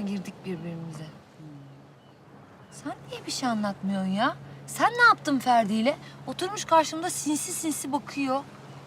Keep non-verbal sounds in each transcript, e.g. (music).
girdik birbirimize. Sen niye bir şey anlatmıyorsun ya? Sen ne yaptın Ferdi ile? Oturmuş karşımda sinsi sinsi bakıyor.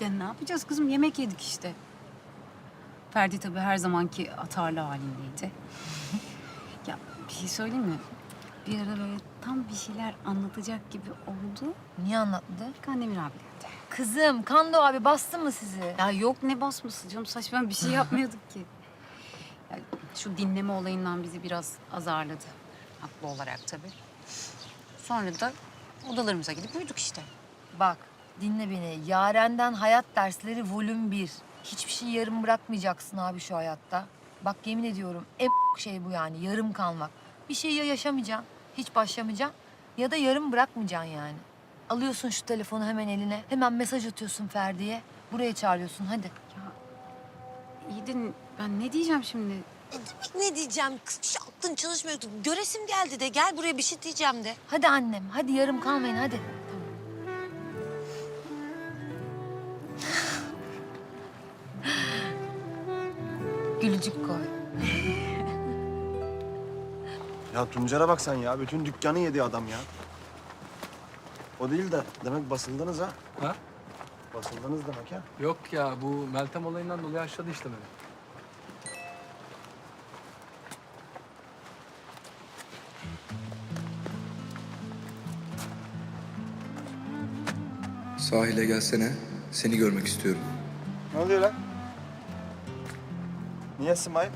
Ya ne yapacağız kızım? Yemek yedik işte. Ferdi tabii her zamanki atarlı halindeydi. ya bir şey söyleyeyim mi? Bir ara böyle tam bir şeyler anlatacak gibi oldu. Niye anlatmadı? Kandemir abi geldi. Kızım, Kando abi bastı mı sizi? Ya yok ne basması canım saçma bir şey yapmıyorduk ki. Ya şu dinleme olayından bizi biraz azarladı. Haklı olarak tabii. Sonra da odalarımıza gidip uyuduk işte. Bak, dinle beni. Yaren'den hayat dersleri volüm 1. Hiçbir şey yarım bırakmayacaksın abi şu hayatta. Bak yemin ediyorum en şey bu yani yarım kalmak. Bir şey ya yaşamayacaksın, hiç başlamayacaksın ya da yarım bırakmayacaksın yani. Alıyorsun şu telefonu hemen eline, hemen mesaj atıyorsun Ferdi'ye. Buraya çağırıyorsun hadi. İyi de ben ne diyeceğim şimdi? Ne diyeceğim? Kız şu aklın çalışmıyor. Göresim geldi de gel buraya bir şey diyeceğim de. Hadi annem, hadi yarım kalmayın hadi. Gülücük koy. Ya Tuncer'e bak sen ya. Bütün dükkanı yedi adam ya. O değil de demek basıldınız ha. Ha? Basıldınız demek ha. Yok ya bu Meltem olayından dolayı aşladı işte beni. Sahile gelsene. Seni görmek istiyorum. Ne oluyor lan? Niye Smile?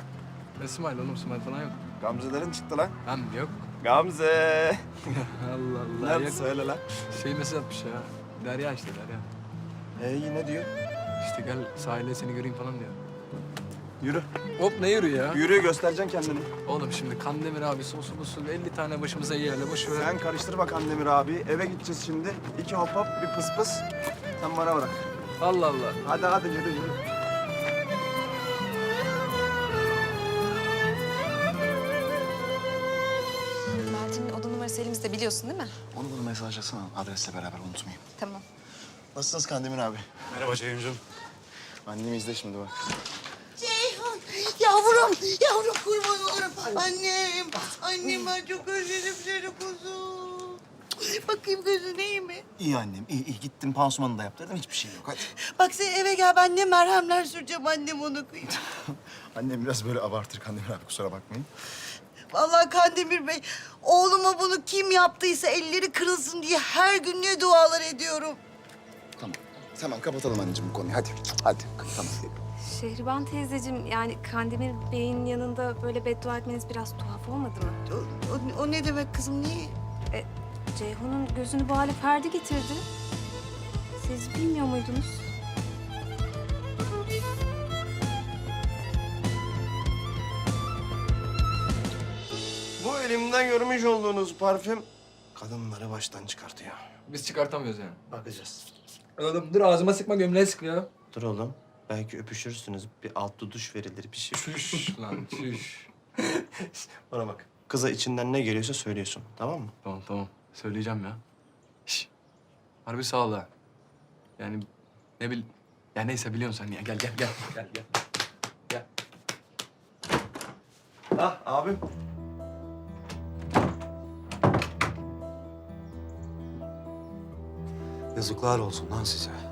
Ne smile oğlum smile falan yok. Gamzelerin çıktı lan. Hem yok. Gamze. (laughs) Allah Allah. Nerede Yok. söyle lan. Şey mesaj atmış ya. Derya işte Derya. Ee iyi ne diyor? İşte gel sahile seni göreyim falan diyor. Yürü. Hop ne yürü ya? Yürü göstereceksin kendini. Oğlum şimdi Kandemir abi sosu busu 50 tane başımıza yerle boş ver. Sen karıştır bak Andemir abi. Eve gideceğiz şimdi. İki hop hop bir pıs pıs. Sen bana bırak. Allah Allah. Hadi hadi yürü yürü. Meltem'in oda numarası elimizde biliyorsun değil mi? Onu bunu mesajlasana adresle beraber unutmayayım. Tamam. Nasılsınız Kandemir abi? Merhaba Ceyhuncuğum. Annemi izle şimdi bak. Yavrum, yavrum kurban olurum. Annem, annem ben çok özledim seni kuzum. Bakayım gözün iyi mi? İyi annem, iyi iyi. Gittim pansumanı da yaptırdım, hiçbir şey yok. Hadi. Bak sen eve gel, ben ne merhemler süreceğim annem onu kıyım. (laughs) Annem biraz böyle abartır Kandemir abi kusura bakmayın. Vallahi Kandemir Bey, oğluma bunu kim yaptıysa elleri kırılsın diye her gün ne dualar ediyorum. Tamam. Tamam kapatalım anneciğim bu konuyu. Hadi. Hadi. Tamam. Şehriban teyzeciğim yani Kandemir Bey'in yanında böyle beddua etmeniz biraz tuhaf olmadı mı? O, o- o ne demek kızım, niye? Ceyhun'un gözünü bu hale Ferdi getirdi. Siz bilmiyor muydunuz? Bu elimden görmüş olduğunuz parfüm kadınları baştan çıkartıyor. Biz çıkartamıyoruz yani. Bakacağız. Oğlum dur ağzıma sıkma gömleğe sık ya. Dur oğlum. Belki öpüşürsünüz. Bir alt duduş verilir bir şey. Çüş lan çüş. (laughs) Bana bak. Kıza içinden ne geliyorsa söylüyorsun. Tamam mı? Tamam tamam. Söyleyeceğim ya. Şş. Harbi sağ ol ha. Yani ne bil... Ya neyse biliyorsun sen ya. Gel gel gel. Gel gel. Gel. Ah abim. Yazıklar olsun lan size.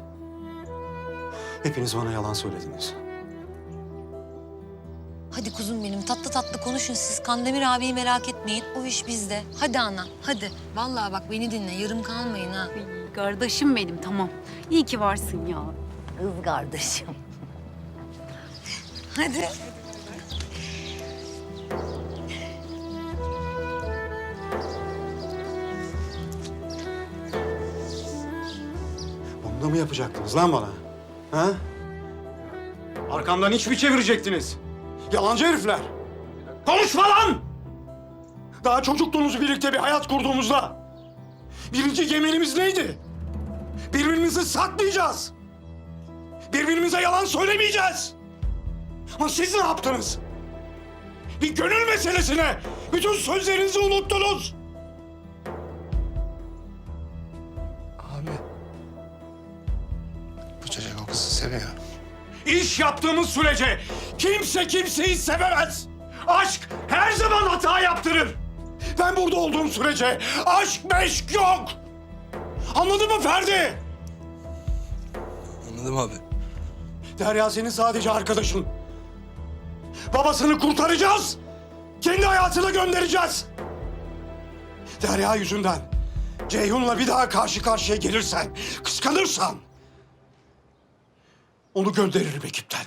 Hepiniz bana yalan söylediniz. Hadi kuzum benim tatlı tatlı konuşun siz. Kandemir abiyi merak etmeyin. O iş bizde. Hadi ana, hadi. Vallahi bak beni dinle, yarım kalmayın ha. Ay, kardeşim benim tamam. İyi ki varsın ya. Kız kardeşim. hadi. Bunu da mı yapacaktınız lan bana? Ha? Arkamdan hiç mi çevirecektiniz? Yalancı herifler! Konuşma lan! Daha çocukluğumuz birlikte bir hayat kurduğumuzda birinci gemelimiz neydi? Birbirimizi satmayacağız. Birbirimize yalan söylemeyeceğiz. Ama siz ne yaptınız? Bir gönül meselesine bütün sözlerinizi unuttunuz. Abi. Kızı seviyor. İş yaptığımız sürece kimse kimseyi sevemez. Aşk her hata yaptırır. Ben burada olduğum sürece aşk meşk yok. Anladın mı Ferdi? Anladım abi. Derya senin sadece arkadaşın. Babasını kurtaracağız. Kendi hayatına göndereceğiz. Derya yüzünden Ceyhun'la bir daha karşı karşıya gelirsen, kıskanırsan... ...onu gönderirim ekipten.